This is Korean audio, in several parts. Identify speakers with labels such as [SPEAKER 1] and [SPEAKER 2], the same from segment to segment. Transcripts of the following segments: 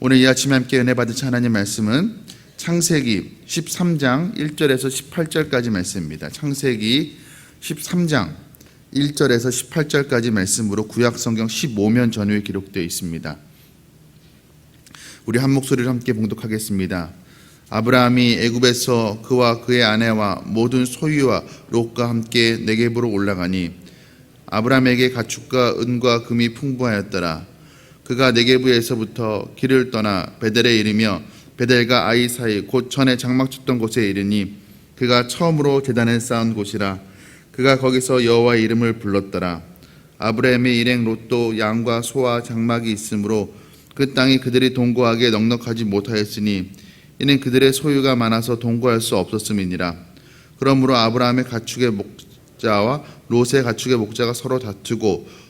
[SPEAKER 1] 오늘 이 아침에 함께 은혜 받으신 하나님 말씀은 창세기 13장 1절에서 18절까지 말씀입니다. 창세기 13장 1절에서 18절까지 말씀으로 구약 성경 15면 전후에 기록되어 있습니다. 우리 한 목소리로 함께 봉독하겠습니다. 아브라함이 애굽에서 그와 그의 아내와 모든 소유와 롯과 함께 네겝으로 올라가니 아브라함에게 가축과 은과 금이 풍부하였더라. 그가 네게부에서부터 길을 떠나 베델에 이르며 베델과 아이 사이 곧 전에 장막 쳤던 곳에 이르니 그가 처음으로 제단을 쌓은 곳이라 그가 거기서 여호와의 이름을 불렀더라. 아브라함의 일행 롯도 양과 소와 장막이 있으므로 그 땅이 그들이 동거하게 넉넉하지 못하였으니 이는 그들의 소유가 많아서 동거할 수 없었음이니라. 그러므로 아브라함의 가축의 목자와 롯의 가축의 목자가 서로 다투고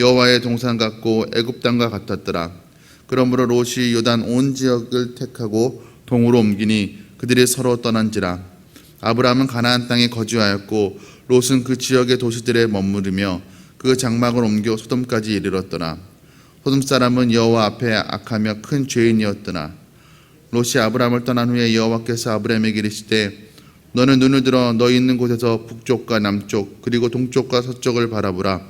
[SPEAKER 1] 여호와의 동산 같고 애굽 땅과 같았더라. 그러므로 롯이 요단 온 지역을 택하고 동으로 옮기니 그들이 서로 떠난지라. 아브라함은 가나안 땅에 거주하였고 롯은 그 지역의 도시들에 머무르며 그 장막을 옮겨 소돔까지 이르렀더라. 소돔 사람은 여호와 앞에 악하며 큰 죄인이었더라. 롯이 아브라함을 떠난 후에 여호와께서 아브라함에게 이르시되 너는 눈을 들어 너 있는 곳에서 북쪽과 남쪽 그리고 동쪽과 서쪽을 바라보라.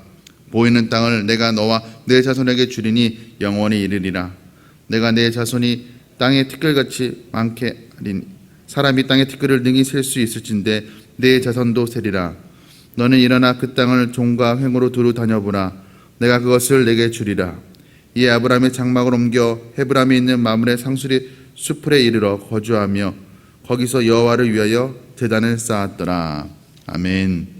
[SPEAKER 1] 보이는 땅을 내가 너와 내 자손에게 주리니 영원히 이르리라. 내가 내 자손이 땅에 티끌같이 많게 하리니 사람이 땅에 티끌을 능히 셀 수 있을진데 내 자손도 세리라. 너는 일어나 그 땅을 종과 횡으로 두루 다녀보라. 내가 그것을 내게 주리라. 이에 아브라함의 장막을 옮겨 헤브람에 있는 마물의 상수리 수풀에 이르러 거주하며 거기서 여호와를 위하여 제단을 쌓았더라. 아멘.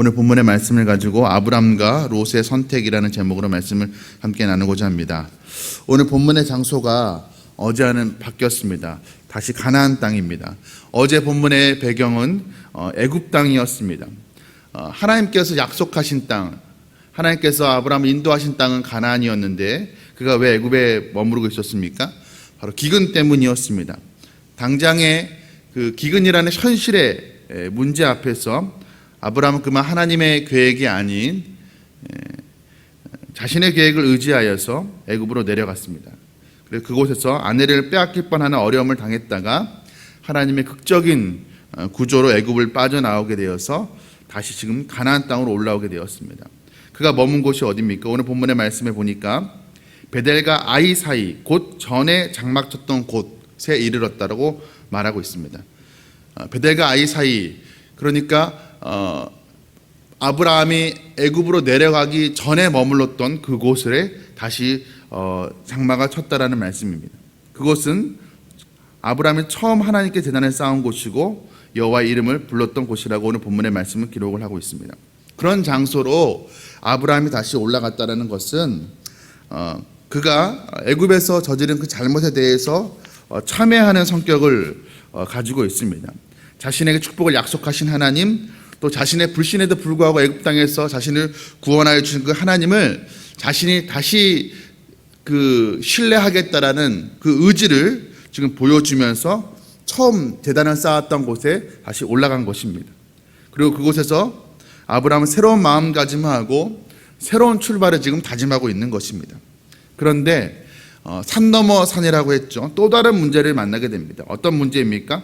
[SPEAKER 1] 오늘 본문의 말씀을 가지고 아브람과 롯의 선택이라는 제목으로 말씀을 함께 나누고자 합니다. 오늘 본문의 장소가 어제와는 바뀌었습니다. 다시 가나안 땅입니다. 어제 본문의 배경은 어, 애굽 땅이었습니다. 어, 하나님께서 약속하신 땅, 하나님께서 아브라함을 인도하신 땅은 가나안이었는데 그가 왜 애굽에 머무르고 있었습니까? 바로 기근 때문이었습니다. 당장의 그 기근이라는 현실의 문제 앞에서 아브라함은 그만 하나님의 계획이 아닌 자신의 계획을 의지하여서 애굽으로 내려갔습니다. 그래서 그곳에서 아내를 빼앗길 뻔하는 어려움을 당했다가 하나님의 극적인 어, 구조로 애굽을 빠져나오게 되어서 다시 지금 가나안 땅으로 올라오게 되었습니다. 그가 머문 곳이 어디입니까? 오늘 본문의 말씀에 보니까 베델과 아이 사이 곧 전에 장막 쳤던 곳에 이르렀다라고 말하고 있습니다. 어, 베델과 아이 사이 그러니까 어, 아브라함이 애굽으로 내려가기 전에 머물렀던 그곳에 다시 어, 장마가 쳤다라는 말씀입니다. 그곳은 아브라함이 처음 하나님께 재단을 쌓은 곳이고 여호와의 이름을 불렀던 곳이라고 오늘 본문의 말씀은 기록을 하고 있습니다. 그런 장소로 아브라함이 다시 올라갔다라는 것은 어, 그가 애굽에서 저지른 그 잘못에 대해서 어, 참회하는 성격을 어, 가지고 있습니다. 자신에게 축복을 약속하신 하나님, 또 자신의 불신에도 불구하고 애굽 땅에서 자신을 구원하여 주신 그 하나님을 자신이 다시 그 신뢰하겠다라는 그 의지를 지금 보여주면서 처음 재단을 쌓았던 곳에 다시 올라간 것입니다. 그리고 그곳에서 아브라함은 새로운 마음가짐하고 새로운 출발을 지금 다짐하고 있는 것입니다. 그런데 어, 산 넘어 산이라고 했죠. 또 다른 문제를 만나게 됩니다. 어떤 문제입니까?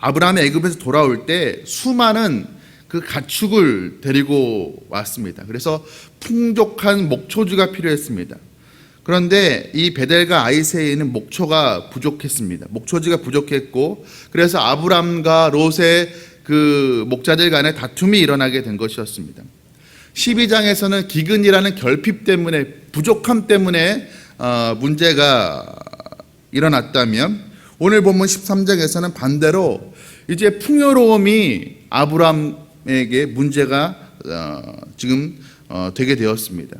[SPEAKER 1] 아브라함이 애굽에서 돌아올 때 수많은 그 가축을 데리고 왔습니다. 그래서 풍족한 목초지가 필요했습니다. 그런데 이 베델과 아이세에는 목초가 부족했습니다. 목초지가 부족했고 그래서 아브람과 롯의 그 목자들 간에 다툼이 일어나게 된 것이었습니다. 12장에서는 기근이라는 결핍 때문에 부족함 때문에 어, 문제가 일어났다면 오늘 본문 13장에서는 반대로 이제 풍요로움이 아브람에게 문제가 어, 지금 어, 되게 되었습니다.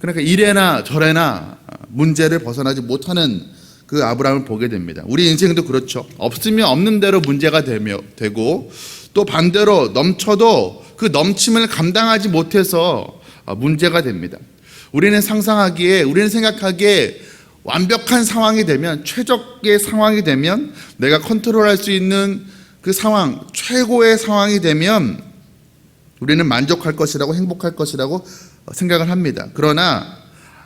[SPEAKER 1] 그러니까 이래나 저래나 문제를 벗어나지 못하는 그 아브라함을 보게 됩니다. 우리 인생도 그렇죠. 없으면 없는 대로 문제가 되며 되고 또 반대로 넘쳐도 그 넘침을 감당하지 못해서 어, 문제가 됩니다. 우리는 상상하기에 우리는 생각하기에 완벽한 상황이 되면 최적의 상황이 되면 내가 컨트롤할 수 있는 그 상황 최고의 상황이 되면 우리는 만족할 것이라고 행복할 것이라고 생각을 합니다. 그러나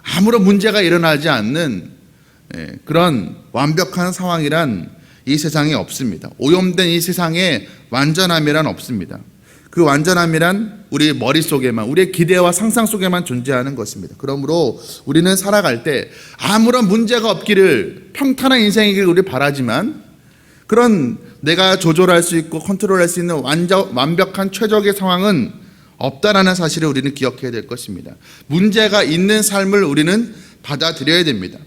[SPEAKER 1] 아무런 문제가 일어나지 않는 예, 그런 완벽한 상황이란 이 세상에 없습니다. 오염된 이 세상에 완전함이란 없습니다. 그 완전함이란 우리 머릿속에만 우리의 기대와 상상 속에만 존재하는 것입니다. 그러므로 우리는 살아갈 때 아무런 문제가 없기를 평탄한 인생이길 우리 바라지만 그런 내가 조절할 수 있고 컨트롤할 수 있는 완전, 완벽한 최적의 상황은 없다라는 사실을 우리는 기억해야 될 것입니다. 문제가 있는 삶을 우리는 받아들여야 됩니다.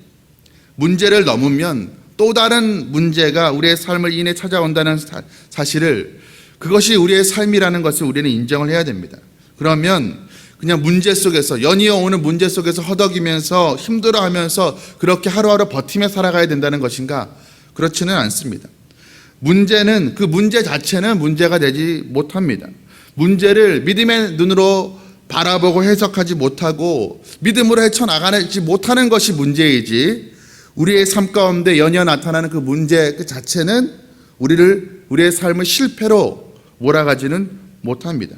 [SPEAKER 1] 문제를 넘으면 또 다른 문제가 우리의 삶을 인해 찾아온다는 사, 사실을 그것이 우리의 삶이라는 것을 우리는 인정을 해야 됩니다. 그러면 그냥 문제 속에서 연이어 오는 문제 속에서 허덕이면서 힘들어하면서 그렇게 하루하루 버티며 살아가야 된다는 것인가? 그렇지는 않습니다. 문제는 그 문제 자체는 문제가 되지 못합니다. 문제를 믿음의 눈으로 바라보고 해석하지 못하고 믿음으로 헤쳐나가지 못하는 것이 문제이지 우리의 삶 가운데 연이어 나타나는 그 문제 그 자체는 우리를 우리의 삶을 실패로 몰아가지는 못합니다.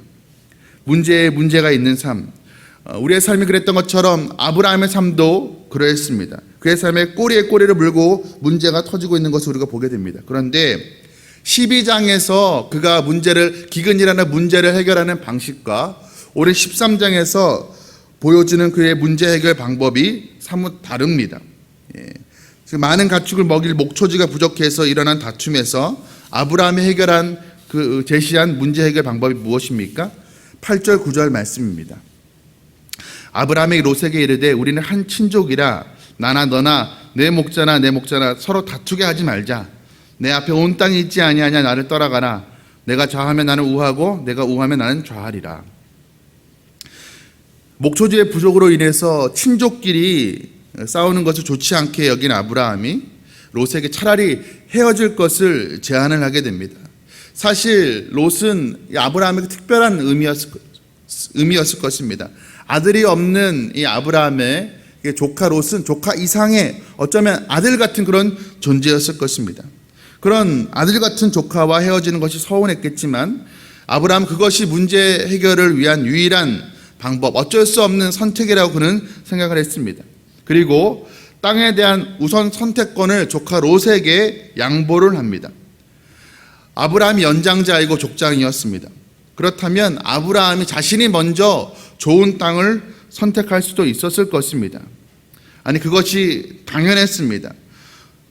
[SPEAKER 1] 문제에 문제가 있는 삶. 어, 우리의 삶이 그랬던 것처럼 아브라함의 삶도 그러했습니다. 그의 삶에 꼬리에 꼬리를 물고 문제가 터지고 있는 것을 우리가 보게 됩니다. 그런데 12장에서 그가 문제를 기근이라는 문제를 해결하는 방식과 오늘 13장에서 보여주는 그의 문제 해결 방법이 사뭇 다릅니다. 예. 많은 가축을 먹일 목초지가 부족해서 일어난 다툼에서 아브라함이 해결한 그 제시한 문제 해결 방법이 무엇입니까? 8절 9절 말씀입니다. 아브라함이 롯에게 이르되 우리는 한 친족이라 나나 너나 내 목자나 내 목자나 서로 다투게 하지 말자. 내 앞에 온 땅이 있지 아니하냐 나를 떠나가라. 내가 좌하면 나는 우하고 내가 우하면 나는 좌하리라. 목초지의 부족으로 인해서 친족끼리 싸우는 것을 좋지 않게 여긴 아브라함이 롯에게 차라리 헤어질 것을 제안을 하게 됩니다. 사실 롯은 아브라함에게 특별한 의미였을, 의미였을 것입니다. 아들이 없는 이 아브라함의 조카 롯은 조카 이상의 어쩌면 아들 같은 그런 존재였을 것입니다. 그런 아들 같은 조카와 헤어지는 것이 서운했겠지만 아브라함 그것이 문제 해결을 위한 유일한 방법, 어쩔 수 없는 선택이라고 그는 생각을 했습니다. 그리고 땅에 대한 우선 선택권을 조카 롯에게 양보를 합니다. 아브라함이 연장자이고 족장이었습니다. 그렇다면 아브라함이 자신이 먼저 좋은 땅을 선택할 수도 있었을 것입니다. 아니 그것이 당연했습니다.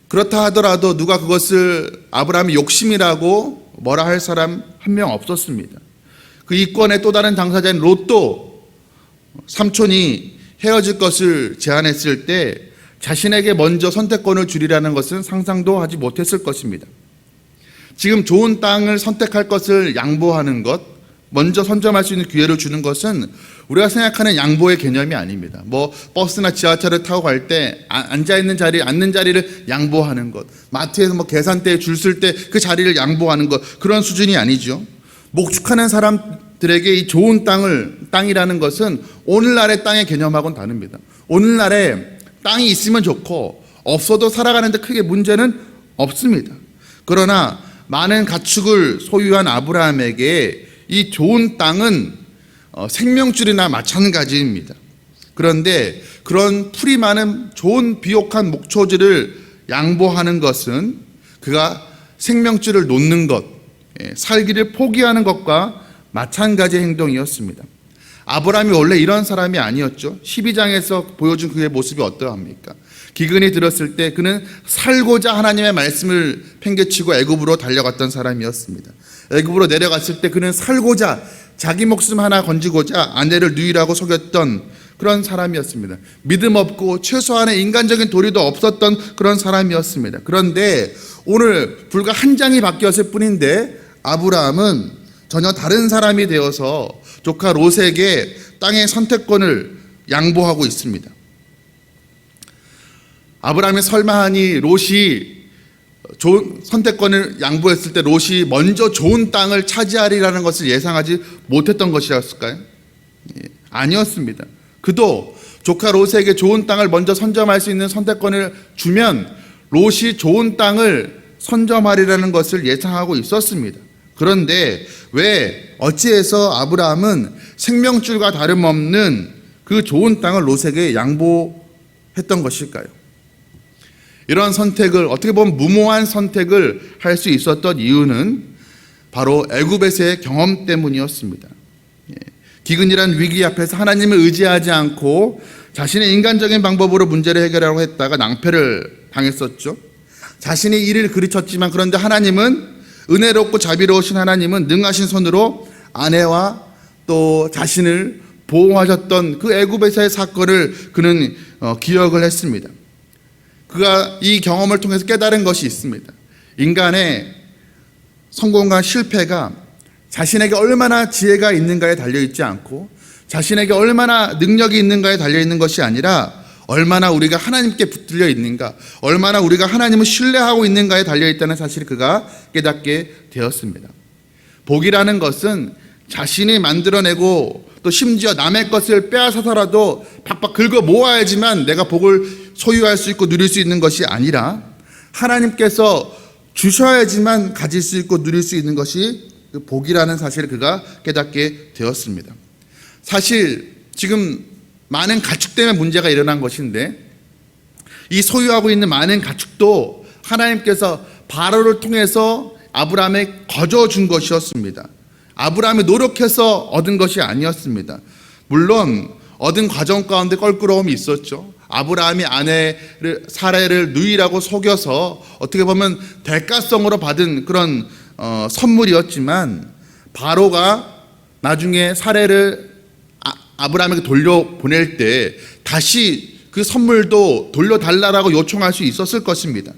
[SPEAKER 1] 그렇다 하더라도 누가 그것을 아브라함이 욕심이라고 뭐라 할 사람 한 명 없었습니다. 그 이권의 또 다른 당사자인 롯도 삼촌이 헤어질 것을 제안했을 때 자신에게 먼저 선택권을 주리라는 것은 상상도 하지 못했을 것입니다. 지금 좋은 땅을 선택할 것을 양보하는 것, 먼저 선점할 수 있는 기회를 주는 것은 우리가 생각하는 양보의 개념이 아닙니다. 뭐 버스나 지하철을 타고 갈 때 앉아 있는 자리, 앉는 자리를 양보하는 것, 마트에서 뭐 계산대에 줄 쓸 때 그 자리를 양보하는 것 그런 수준이 아니죠. 목축하는 사람들에게 이 좋은 땅을 땅이라는 것은 오늘날의 땅의 개념하고는 다릅니다. 오늘날에 땅이 있으면 좋고 없어도 살아가는데 크게 문제는 없습니다. 그러나 많은 가축을 소유한 아브라함에게 이 좋은 땅은 어, 생명줄이나 마찬가지입니다. 그런데 그런 풀이 많은 좋은 비옥한 목초지를 양보하는 것은 그가 생명줄을 놓는 것, 예, 살기를 포기하는 것과 마찬가지 행동이었습니다. 아브라함이 원래 이런 사람이 아니었죠. 12장에서 보여준 그의 모습이 어떠합니까? 기근이 들었을 때 그는 살고자 하나님의 말씀을 팽개치고 애굽으로 달려갔던 사람이었습니다. 애굽으로 내려갔을 때 그는 살고자 자기 목숨 하나 건지고자 아내를 누이라고 속였던 그런 사람이었습니다. 믿음 없고 최소한의 인간적인 도리도 없었던 그런 사람이었습니다. 그런데 오늘 불과 한 장이 바뀌었을 뿐인데 아브라함은 전혀 다른 사람이 되어서 조카 롯에게 땅의 선택권을 양보하고 있습니다. 아브라함이 설마하니 롯이 좋은 선택권을 양보했을 때 롯이 먼저 좋은 땅을 차지하리라는 것을 예상하지 못했던 것이었을까요? 예, 아니었습니다. 그도 조카 롯에게 좋은 땅을 먼저 선점할 수 있는 선택권을 주면 롯이 좋은 땅을 선점하리라는 것을 예상하고 있었습니다. 그런데 왜 어찌해서 아브라함은 생명줄과 다름없는 그 좋은 땅을 롯에게 양보했던 것일까요? 이러한 선택을 어떻게 보면 무모한 선택을 할 수 있었던 이유는 바로 애굽에서의 경험 때문이었습니다. 예. 기근이란 위기 앞에서 하나님을 의지하지 않고 자신의 인간적인 방법으로 문제를 해결하려고 했다가 낭패를 당했었죠. 자신이 일을 그르쳤지만 그런데 하나님은 은혜롭고 자비로우신 하나님은 능하신 손으로 아내와 또 자신을 보호하셨던 그 애굽에서의 사건을 그는 어, 기억을 했습니다. 그가 이 경험을 통해서 깨달은 것이 있습니다. 인간의 성공과 실패가 자신에게 얼마나 지혜가 있는가에 달려 있지 않고 자신에게 얼마나 능력이 있는가에 달려 있는 것이 아니라 얼마나 우리가 하나님께 붙들려 있는가, 얼마나 우리가 하나님을 신뢰하고 있는가에 달려 있다는 사실을 그가 깨닫게 되었습니다. 복이라는 것은 자신이 만들어내고 또 심지어 남의 것을 빼앗아서라도 박박 긁어 모아야지만 내가 복을 소유할 수 있고 누릴 수 있는 것이 아니라 하나님께서 주셔야지만 가질 수 있고 누릴 수 있는 것이 그 복이라는 사실을 그가 깨닫게 되었습니다. 사실 지금 많은 가축 때문에 문제가 일어난 것인데 이 소유하고 있는 많은 가축도 하나님께서 바로를 통해서 아브라함에 거저 준 것이었습니다. 아브라함이 노력해서 얻은 것이 아니었습니다. 물론 얻은 과정 가운데 껄끄러움이 있었죠. 아브라함이 아내를 사례를 누이라고 속여서 어떻게 보면 대가성으로 받은 그런 어, 선물이었지만 바로가 나중에 사례를 아, 아브라함에게 돌려 보낼 때 다시 그 선물도 돌려 달라라고 요청할 수 있었을 것입니다.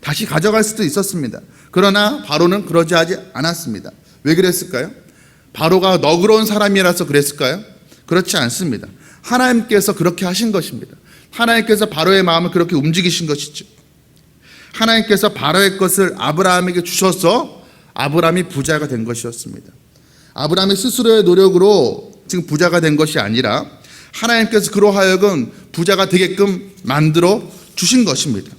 [SPEAKER 1] 다시 가져갈 수도 있었습니다. 그러나 바로는 그러지 하지 않았습니다. 왜 그랬을까요? 바로가 너그러운 사람이라서 그랬을까요? 그렇지 않습니다. 하나님께서 그렇게 하신 것입니다. 하나님께서 바로의 마음을 그렇게 움직이신 것이죠. 하나님께서 바로의 것을 아브라함에게 주셔서 아브라함이 부자가 된 것이었습니다. 아브라함이 스스로의 노력으로 지금 부자가 된 것이 아니라 하나님께서 그로 하여금 부자가 되게끔 만들어 주신 것입니다.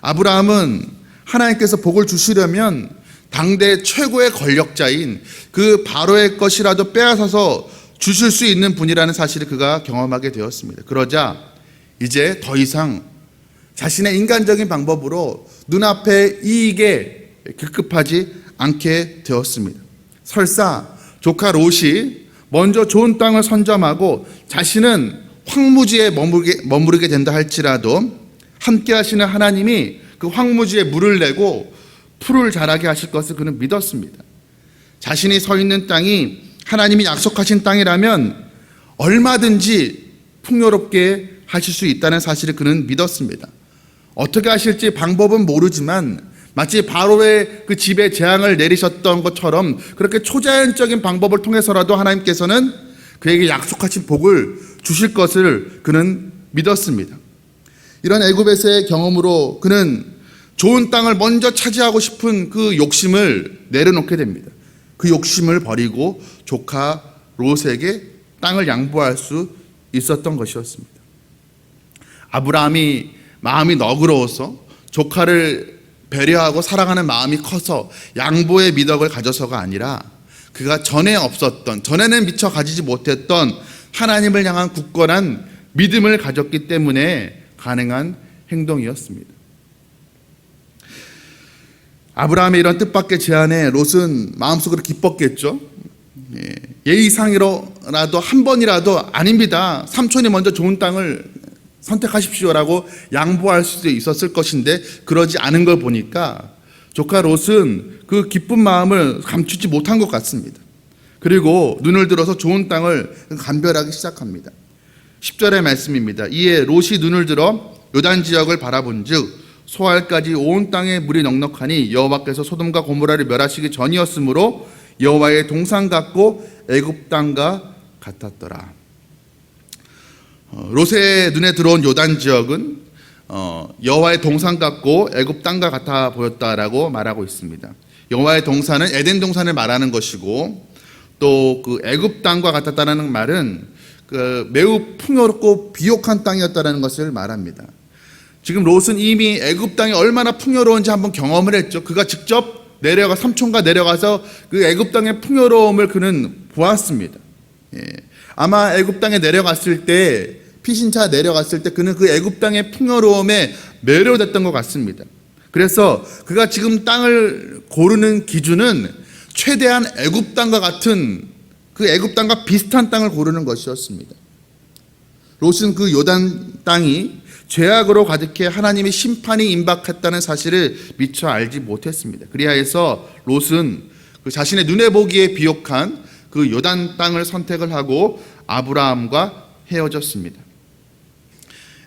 [SPEAKER 1] 아브라함은 하나님께서 복을 주시려면 당대 최고의 권력자인 그 바로의 것이라도 빼앗아서 주실 수 있는 분이라는 사실을 그가 경험하게 되었습니다. 그러자 이제 더 이상 자신의 인간적인 방법으로 눈앞의 이익에 급급하지 않게 되었습니다. 설사 조카 롯이 먼저 좋은 땅을 선점하고 자신은 황무지에 머무르게, 머무르게 된다 할지라도 함께 하시는 하나님이 그 황무지에 물을 내고 풀을 자라게 하실 것을 그는 믿었습니다. 자신이 서 있는 땅이 하나님이 약속하신 땅이라면 얼마든지 풍요롭게 하실 수 있다는 사실을 그는 믿었습니다. 어떻게 하실지 방법은 모르지만 마치 바로의 그 집에 재앙을 내리셨던 것처럼 그렇게 초자연적인 방법을 통해서라도 하나님께서는 그에게 약속하신 복을 주실 것을 그는 믿었습니다. 이런 애굽에서의 경험으로 그는 좋은 땅을 먼저 차지하고 싶은 그 욕심을 내려놓게 됩니다. 그 욕심을 버리고 조카 롯에게 땅을 양보할 수 있었던 것이었습니다. 아브라함이 마음이 너그러워서 조카를 배려하고 사랑하는 마음이 커서 양보의 미덕을 가져서가 아니라 그가 전에 없었던 전에는 미처 가지지 못했던 하나님을 향한 굳건한 믿음을 가졌기 때문에 가능한 행동이었습니다. 아브라함의 이런 뜻밖의 제안에 롯은 마음속으로 기뻤겠죠. 예, 예의상이라도 한 번이라도 아닙니다. 삼촌이 먼저 좋은 땅을 선택하십시오라고 양보할 수도 있었을 것인데 그러지 않은 걸 보니까 조카 롯은 그 기쁜 마음을 감추지 못한 것 같습니다. 그리고 눈을 들어서 좋은 땅을 감별하기 시작합니다. 10절의 말씀입니다. 이에 롯이 눈을 들어 요단 지역을 바라본즉 소알까지 온 땅에 물이 넉넉하니 여호와께서 소돔과 고모라를 멸하시기 전이었으므로 여호와의 동상 같고 애굽 땅과 같았더라. 어, 롯의 눈에 들어온 요단 지역은 어, 여호와의 동산 같고 애굽 땅과 같아 보였다라고 말하고 있습니다. 여호와의 동산은 에덴 동산을 말하는 것이고 또 그 애굽 땅과 같았다라는 말은 그 매우 풍요롭고 비옥한 땅이었다라는 것을 말합니다. 지금 롯은 이미 애굽 땅이 얼마나 풍요로운지 한번 경험을 했죠. 그가 직접 내려가 삼촌과 내려가서 그 애굽 땅의 풍요로움을 그는 보았습니다. 예. 아마 애굽 땅에 내려갔을 때 피신차 내려갔을 때 그는 그 애굽 땅의 풍요로움에 매료됐던 것 같습니다. 그래서 그가 지금 땅을 고르는 기준은 최대한 애굽 땅과 같은 그 애굽 땅과 비슷한 땅을 고르는 것이었습니다. 롯은 그 요단 땅이 죄악으로 가득해 하나님의 심판이 임박했다는 사실을 미처 알지 못했습니다. 그리하여서 롯은 그 자신의 눈에 보기에 비옥한 그 요단 땅을 선택을 하고 아브라함과 헤어졌습니다.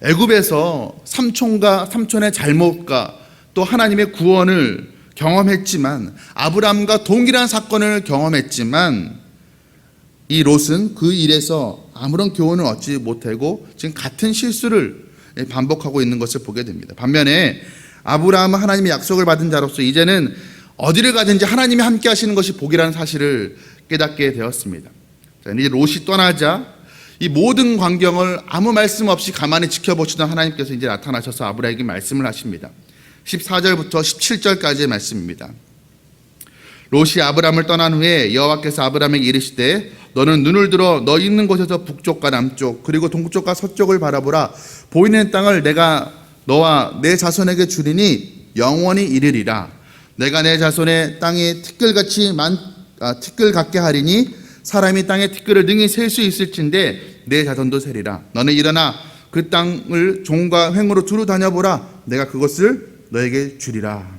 [SPEAKER 1] 애굽에서 삼촌과 삼촌의 잘못과 또 하나님의 구원을 경험했지만 아브라함과 동일한 사건을 경험했지만 이 롯은 그 일에서 아무런 교훈을 얻지 못하고 지금 같은 실수를 반복하고 있는 것을 보게 됩니다. 반면에 아브라함은 하나님의 약속을 받은 자로서 이제는 어디를 가든지 하나님이 함께 하시는 것이 복이라는 사실을 깨닫게 되었습니다. 자, 이제 롯이 떠나자 이 모든 광경을 아무 말씀 없이 가만히 지켜보시던 하나님께서 이제 나타나셔서 아브라함에게 말씀을 하십니다. 14절부터 17절까지의 말씀입니다. 롯이 아브람을 떠난 후에 여호와께서 아브람에게 이르시되 너는 눈을 들어 너 있는 곳에서 북쪽과 남쪽 그리고 동쪽과 서쪽을 바라보라. 보이는 땅을 내가 너와 내 자손에게 주리니 영원히 이르리라. 내가 내 자손의 땅에 티끌같이 만 아, 티끌 같게 하리니 사람이 땅에 티끌을 능히 셀 수 있을진데 내 자손도 세리라. 너는 일어나 그 땅을 종과 횡으로 두루 다녀보라. 내가 그것을 너에게 주리라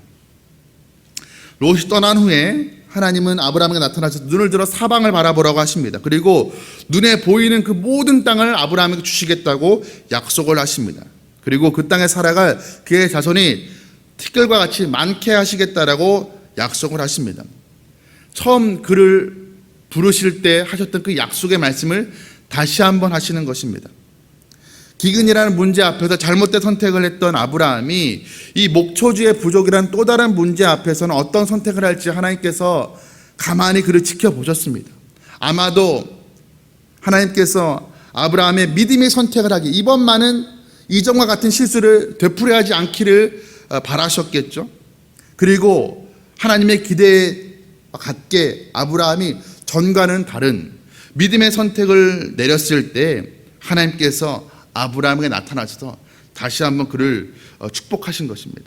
[SPEAKER 1] 롯이 떠난 후에 하나님은 아브라함에게 나타나셔서 눈을 들어 사방을 바라보라고 하십니다. 그리고 눈에 보이는 그 모든 땅을 아브라함에게 주시겠다고 약속을 하십니다. 그리고 그 땅에 살아갈 그의 자손이 티끌과 같이 많게 하시겠다라고 약속을 하십니다. 처음 그를 부르실 때 하셨던 그 약속의 말씀을 다시 한번 하시는 것입니다. 기근이라는 문제 앞에서 잘못된 선택을 했던 아브라함이 이 목초지의 부족이라는 또 다른 문제 앞에서는 어떤 선택을 할지 하나님께서 가만히 그를 지켜보셨습니다. 아마도 하나님께서 아브라함의 믿음의 선택을 하기 이번만은 이전과 같은 실수를 되풀이하지 않기를 어, 바라셨겠죠. 그리고 하나님의 기대에 같게 아브라함이 전과는 다른 믿음의 선택을 내렸을 때 하나님께서 아브라함에게 나타나셔서 다시 한번 그를 어, 축복하신 것입니다.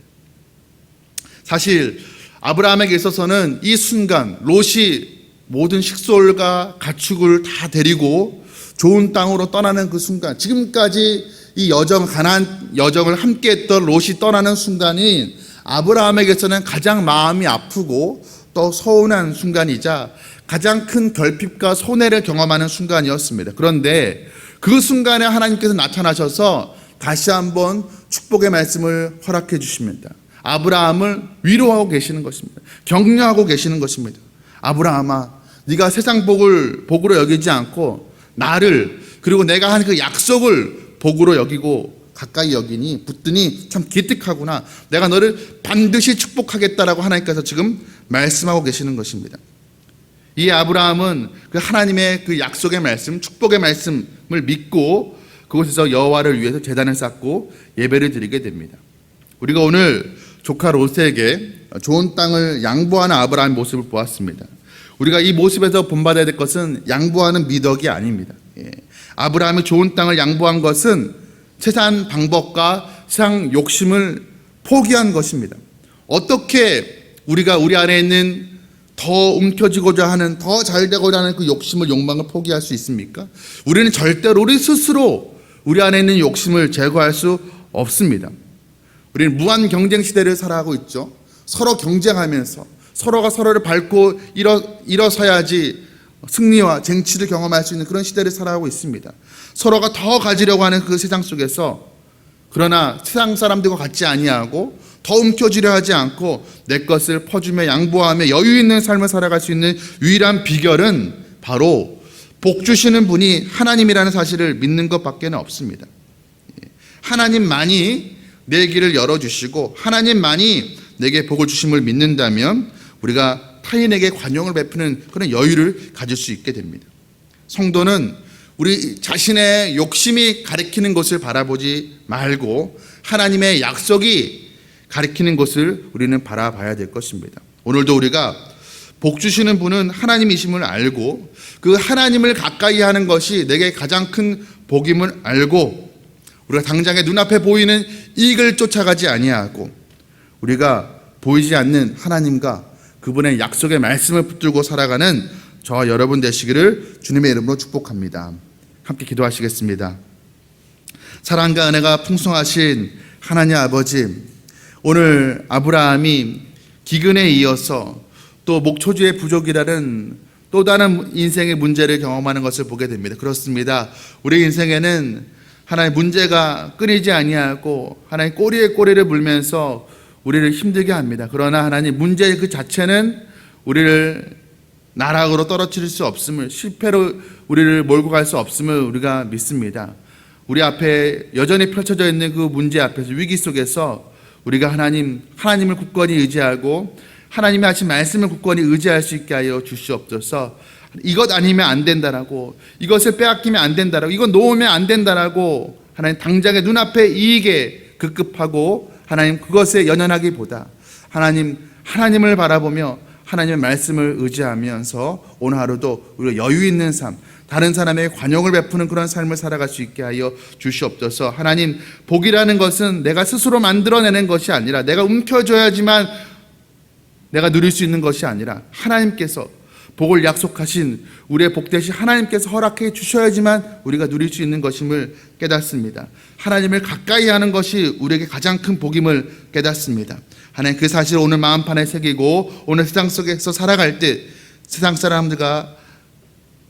[SPEAKER 1] 사실 아브라함에게 있어서는 이 순간 롯이 모든 식솔과 가축을 다 데리고 좋은 땅으로 떠나는 그 순간 지금까지 이 여정 가난 여정을 함께 했던 롯이 떠나는 순간이 아브라함에게서는 가장 마음이 아프고 또 서운한 순간이자 가장 큰 결핍과 손해를 경험하는 순간이었습니다. 그런데 그 순간에 하나님께서 나타나셔서 다시 한번 축복의 말씀을 허락해 주십니다. 아브라함을 위로하고 계시는 것입니다. 격려하고 계시는 것입니다. 아브라함아, 네가 세상 복을 복으로 여기지 않고 나를 그리고 내가 한 그 약속을 복으로 여기고 가까이 여기니 붙드니 참 기특하구나. 내가 너를 반드시 축복하겠다라고 하나님께서 지금 말씀하고 계시는 것입니다. 이 아브라함은 그 하나님의 그 약속의 말씀, 축복의 말씀을 믿고 그곳에서 여호와를 위해서 제단을 쌓고 예배를 드리게 됩니다. 우리가 오늘 조카 롯에게 좋은 땅을 양보하는 아브라함의 모습을 보았습니다. 우리가 이 모습에서 본받아야 될 것은 양보하는 미덕이 아닙니다. 예. 아브라함이 좋은 땅을 양보한 것은 세상 방법과 세상 욕심을 포기한 것입니다. 어떻게 우리가 우리 안에 있는 더 움켜쥐고자 하는 더 잘되고자 하는 그 욕심을 욕망을 포기할 수 있습니까? 우리는 절대로 우리 스스로 우리 안에 있는 욕심을 제거할 수 없습니다. 우리는 무한 경쟁 시대를 살아가고 있죠. 서로 경쟁하면서 서로가 서로를 밟고 일어, 일어서야지 승리와 쟁취를 경험할 수 있는 그런 시대를 살아가고 있습니다. 서로가 더 가지려고 하는 그 세상 속에서 그러나 세상 사람들과 같지 아니하고 더 움켜쥐려 하지 않고 내 것을 퍼주며 양보하며 여유 있는 삶을 살아갈 수 있는 유일한 비결은 바로 복 주시는 분이 하나님이라는 사실을 믿는 것밖에 는 없습니다. 예. 하나님만이 내 길을 열어주시고 하나님만이 내게 복을 주심을 믿는다면 우리가 타인에게 관용을 베푸는 그런 여유를 가질 수 있게 됩니다. 성도는 우리 자신의 욕심이 가리키는 것을 바라보지 말고 하나님의 약속이 가리키는 것을 우리는 바라봐야 될 것입니다. 오늘도 우리가 복 주시는 분은 하나님이심을 알고 그 하나님을 가까이 하는 것이 내게 가장 큰 복임을 알고 우리가 당장에 눈앞에 보이는 이익을 쫓아가지 아니하고 우리가 보이지 않는 하나님과 그분의 약속의 말씀을 붙들고 살아가는 저와 여러분 되시기를 주님의 이름으로 축복합니다. 함께 기도하시겠습니다. 사랑과 은혜가 풍성하신 하나님 아버지, 오늘 아브라함이 기근에 이어서 또 목초지의 부족이라는 또 다른 인생의 문제를 경험하는 것을 보게 됩니다. 그렇습니다. 우리 인생에는 하나의 문제가 끊이지 아니하고 하나의 꼬리에 꼬리를 물면서 우리를 힘들게 합니다. 그러나 하나님 문제 그 자체는 우리를 나락으로 떨어뜨릴 수 없음을 실패로 우리를 몰고 갈 수 없음을 우리가 믿습니다. 우리 앞에 여전히 펼쳐져 있는 그 문제 앞에서 위기 속에서 우리가 하나님 하나님을 굳건히 의지하고 하나님의 하신 말씀을 굳건히 의지할 수 있게 하여 주시옵소서. 이것 아니면 안 된다라고 이것을 빼앗기면 안 된다라고 이건 놓으면 안 된다라고 하나님 당장의 눈앞에 이익에 급급하고 하나님 그것에 연연하기보다 하나님 하나님을 바라보며 하나님의 말씀을 의지하면서 오늘 하루도 우리가 여유 있는 삶 다른 사람에게 관용을 베푸는 그런 삶을 살아갈 수 있게 하여 주시옵소서. 하나님 복이라는 것은 내가 스스로 만들어내는 것이 아니라 내가 움켜줘야지만 내가 누릴 수 있는 것이 아니라 하나님께서 복을 약속하신 우리의 복 대신 하나님께서 허락해 주셔야지만 우리가 누릴 수 있는 것임을 깨닫습니다. 하나님을 가까이 하는 것이 우리에게 가장 큰 복임을 깨닫습니다. 하나님 그 사실을 오늘 마음판에 새기고 오늘 세상 속에서 살아갈 때 세상 사람들과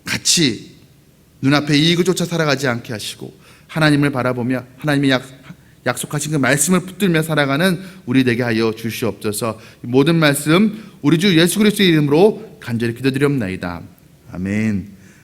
[SPEAKER 1] 같이 눈앞에 이익을 쫓아 살아가지 않게 하시고 하나님을 바라보며 하나님이 약, 약속하신 그 말씀을 붙들며 살아가는 우리 되게 하여 주시옵소서. 이 모든 말씀 우리 주 예수 그리스도의 이름으로 간절히 기도드리옵나이다. 아멘.